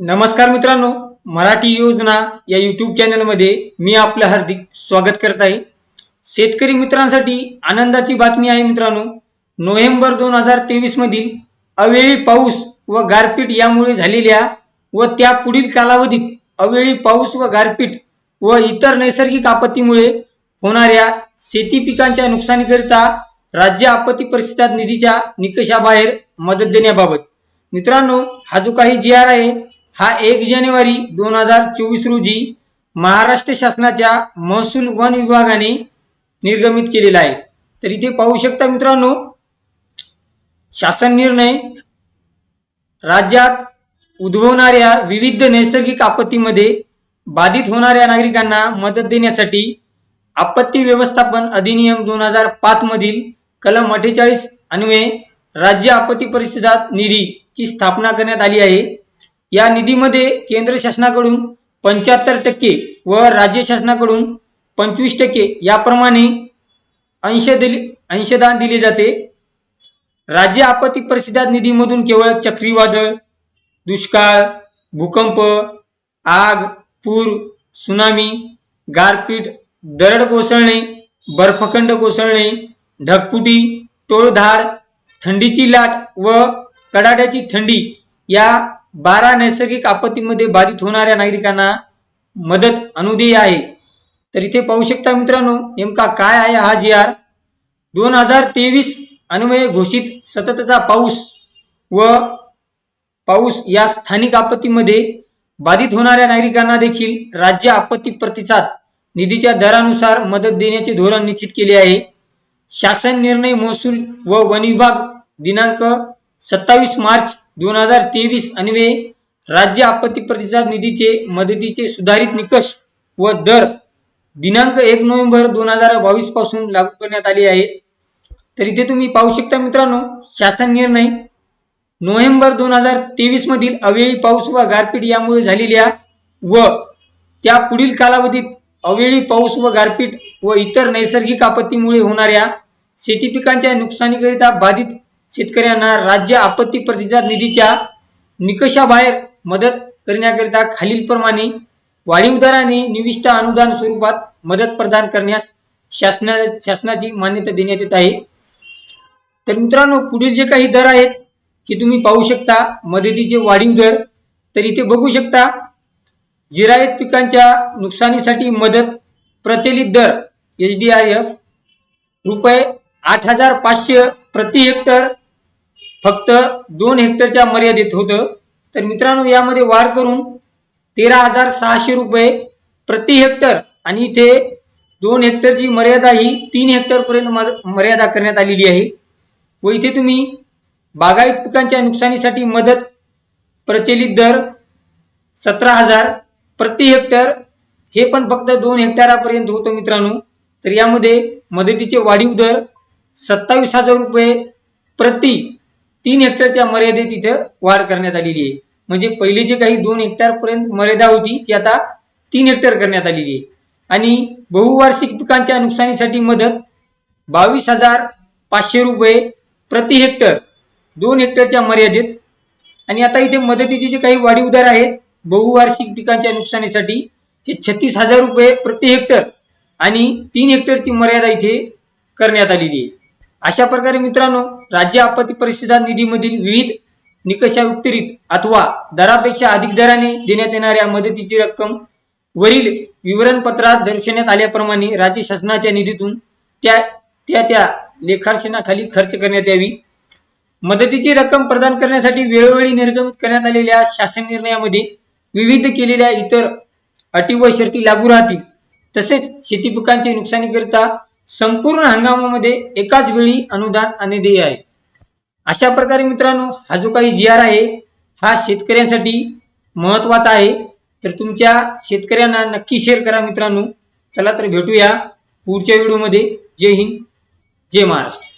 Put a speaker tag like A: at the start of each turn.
A: नमस्कार मित्रांनो मराठी योजना या युट्यूब चॅनलमध्ये मी आपलं हार्दिक स्वागत करत आहे. शेतकरी मित्रांसाठी आनंदाची बातमी आहे मित्रांनो नोव्हेंबर दोन हजार तेवीस मधील अवेळी पाऊस व गारपीट यामुळे झालेल्या व त्या पुढील कालावधीत अवेळी पाऊस व गारपीट व इतर नैसर्गिक आपत्तीमुळे होणाऱ्या शेती पिकांच्या नुकसानीकरिता राज्य आपत्ती प्रतिसाद निधीच्या निकषाबाहेर मदत देण्याबाबत. मित्रांनो हा जो काही जी आर आहे हा एक जानेवारी दोन हजार चोवीस रोजी महाराष्ट्र शासनाच्या महसूल वन विभागाने निर्गमित केलेला आहे. तर इथे पाहू शकता मित्रांनो शासन निर्णय राज्यात उद्भवणाऱ्या विविध नैसर्गिक आपत्तीमध्ये बाधित होणाऱ्या नागरिकांना मदत देण्यासाठी आपत्ती व्यवस्थापन अधिनियम दोन हजार पाच मधील कलम अठ्ठेचाळीस अन्वये राज्य आपत्ती परिषदात निधीची स्थापना करण्यात आली आहे. या निधीमध्ये केंद्र शासनाकडून पंच्याहत्तर टक्के व राज्य शासनाकडून पंचवीस टक्के याप्रमाणे अंश दिले अंशदान दिले जाते. राज्य आपत्ती परिषदात निधीमधून केवळ चक्रीवादळ दुष्काळ भूकंप आग पूर सुनामी गारपीट दरड कोसळणे बर्फखंड कोसळणे ढगफुटी टोळधाड थंडीची लाट व कडाड्याची थंडी या बारा नैसर्गिक आपत्तीमध्ये बाधित होणाऱ्या नागरिकांना मदत अनुदेय आहे. तर इथे पाहू शकता मित्रांनो नेमका काय आहे हा जी आर? दोन हजार तेवीस अन्वये घोषित सततचा पाऊस व पाऊस या स्थानिक आपत्तीमध्ये बाधित होणाऱ्या नागरिकांना देखील राज्य आपत्ती प्रतिसाद निधीच्या दरानुसार मदत देण्याचे धोरण निश्चित केले आहे. शासन निर्णय महसूल व वन विभाग दिनांक सत्तावीस मार्च दोन हजार तेवीस अन्वे राज्य आपत्ती प्रतिसाद निधीचे मदतीचे सुधारित निकष व दर दिनांक एक नोव्हेंबर दोन हजार बावीसपासून लागू करण्यात आले आहेत तर इथे तुम्ही पाहू शकता मित्रांनो शासन निर्णय नोव्हेंबर दोन हजार तेवीस मधील अवेळी पाऊस व गारपीट यामुळे झालेल्या व त्या पुढील कालावधीत अवेळी पाऊस व गारपीट व इतर नैसर्गिक आपत्तीमुळे होणाऱ्या शेती पिकांच्या नुकसानीकरिता बाधित शेतकऱ्यांना राज्य आपत्ती प्रतिसाद निधीच्या निकषाबाहेर मदत करण्याकरिता खालीलप्रमाणे वाढीव दराने निविष्ट अनुदान स्वरूपात मदत प्रदान करण्यास शासना शासनाची मान्यता देण्यात येत आहे. तर मित्रांनो पुढील जे काही दर आहेत हे तुम्ही पाहू शकता. मदतीचे वाढीव दर. तर इथे बघू शकता जिरायत पिकांच्या नुकसानीसाठी मदत प्रचलित दर एच डी आय एफ रुपये आठ हजार पाचशे प्रति हेक्टर फक्त दोन हेक्टरच्या मर्यादित होतं. तर मित्रांनो यामध्ये वाढ करून तेरा हजार सहाशे रुपये प्रति हेक्टर आणि इथे दोन हेक्टरची मर्यादा ही तीन हेक्टर पर्यंत मर्यादा करण्यात आलेली आहे. व इथे तुम्ही बागायत पिकांच्या नुकसानीसाठी मदत प्रचलित दर सतरा हजार प्रति हेक्टर हे पण फक्त दोन हेक्टरापर्यंत होतं मित्रांनो. तर यामध्ये मदतीचे वाढीव दर सत्तावीस हजार रुपये प्रति तीन हेक्टरच्या मर्यादेत इथं वाढ करण्यात आलेली आहे. म्हणजे पहिले जे काही दोन हेक्टर पर्यंत मर्यादा होती ती आता तीन हेक्टर करण्यात आलेली आहे. आणि बहुवार्षिक पिकांच्या नुकसानीसाठी मदत बावीस हजार पाचशे रुपये प्रति हेक्टर दोन हेक्टरच्या मर्यादेत. आणि आता इथे मदतीचे जे काही वाढीव दर आहेत बहुवार्षिक पिकांच्या नुकसानीसाठी हे छत्तीस हजार रुपये प्रति हेक्टर आणि तीन हेक्टरची मर्यादा इथे करण्यात आलेली आहे. अशा प्रकारे मित्रांनो राज्य आपत्ती परिषद निधीमधील विविध निकषाव्यतिरिक्त अथवा दरापेक्षा अधिक दराने देण्यात येणाऱ्या मदतीची रक्कम वरील विवरणपत्रात दर्शवण्यात आल्याप्रमाणे राज्य शासनाच्या निधीतून त्या त्या त्या लेखार्षणाखाली खर्च करण्यात यावी. मदतीची रक्कम प्रदान करण्यासाठी वेळोवेळी निर्गमित करण्यात आलेल्या शासन निर्णयामध्ये विविध केलेल्या इतर अटी व शर्ती लागू राहतील. तसेच शेती पिकांचे नुकसानीकरिता संपूर्ण हंगामामध्ये एकाच वेळी अनुदान अनुदेय आहे. अशा प्रकारे मित्रांनो हा जो काही जी आर आहे हा शेतकऱ्यांसाठी महत्त्वाचा आहे. तर तुमच्या शेतकऱ्यांना नक्की शेअर करा मित्रांनो. चला तर भेटूया पुढच्या व्हिडिओमध्ये जय हिंद जय महाराष्ट्र.